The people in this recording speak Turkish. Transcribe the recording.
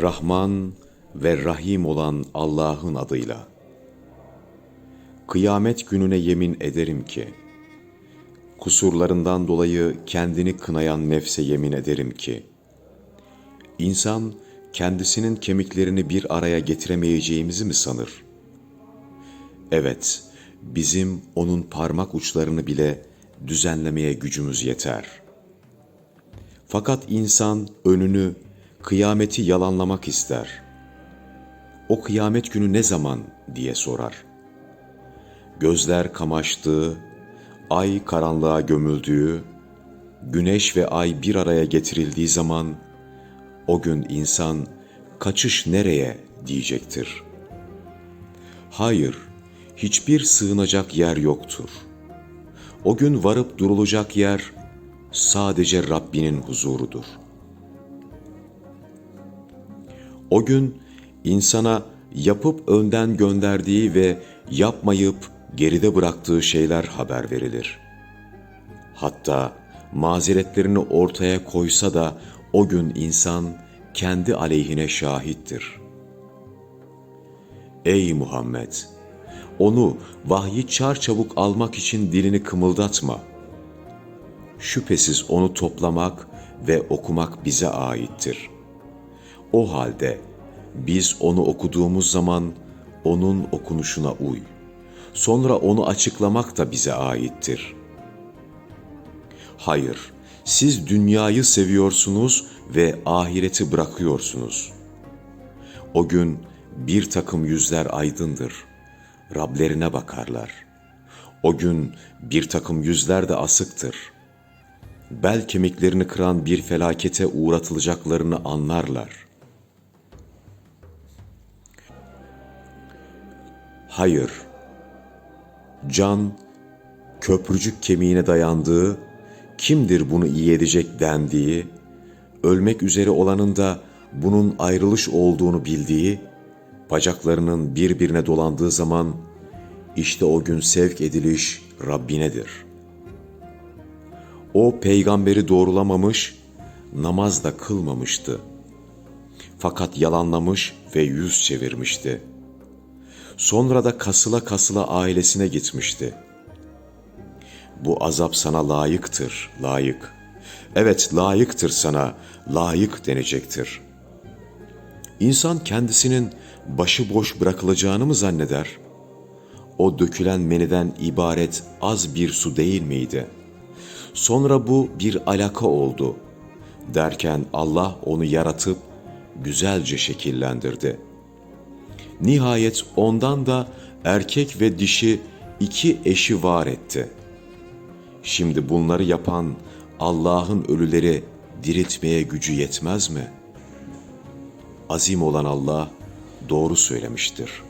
Rahman ve Rahim olan Allah'ın adıyla. Kıyamet gününe yemin ederim ki, kusurlarından dolayı kendini kınayan nefse yemin ederim ki, insan kendisinin kemiklerini bir araya getiremeyeceğimizi mi sanır? Evet, bizim onun parmak uçlarını bile düzenlemeye gücümüz yeter. Fakat insan önünü, kıyameti yalanlamak ister. O kıyamet günü ne zaman diye sorar. Gözler kamaştığı, ay karanlığa gömüldüğü, güneş ve ay bir araya getirildiği zaman o gün insan kaçış nereye diyecektir. Hayır, hiçbir sığınacak yer yoktur. O gün varıp durulacak yer sadece Rabbinin huzurudur. O gün insana yapıp önden gönderdiği ve yapmayıp geride bıraktığı şeyler haber verilir. Hatta mazeretlerini ortaya koysa da o gün insan kendi aleyhine şahittir. Ey Muhammed! Onu vahyi çarçabuk almak için dilini kımıldatma. Şüphesiz onu toplamak ve okumak bize aittir. O halde biz onu okuduğumuz zaman onun okunuşuna uy. Sonra onu açıklamak da bize aittir. Hayır, siz dünyayı seviyorsunuz ve ahireti bırakıyorsunuz. O gün bir takım yüzler aydındır. Rablerine bakarlar. O gün bir takım yüzler de asıktır. Bel kemiklerini kıran bir felakete uğratılacaklarını anlarlar. Hayır, can köprücük kemiğine dayandığı, kimdir bunu iyi edecek dendiği, ölmek üzere olanın da bunun ayrılış olduğunu bildiği, bacaklarının birbirine dolandığı zaman işte o gün sevk ediliş Rabbinedir. O peygamberi doğrulamamış, namaz da kılmamıştı. Fakat yalanlamış ve yüz çevirmişti. Sonra da kasıla kasıla ailesine gitmişti. Bu azap sana layıktır, layık. Evet layıktır sana, layık denecektir. İnsan kendisinin başıboş bırakılacağını mı zanneder? O dökülen meniden ibaret az bir su değil miydi? Sonra bu bir alaka oldu. Derken Allah onu yaratıp güzelce şekillendirdi. Nihayet ondan da erkek ve dişi iki eşi var etti. Şimdi bunları yapan Allah'ın ölüleri diriltmeye gücü yetmez mi? Azim olan Allah doğru söylemiştir.''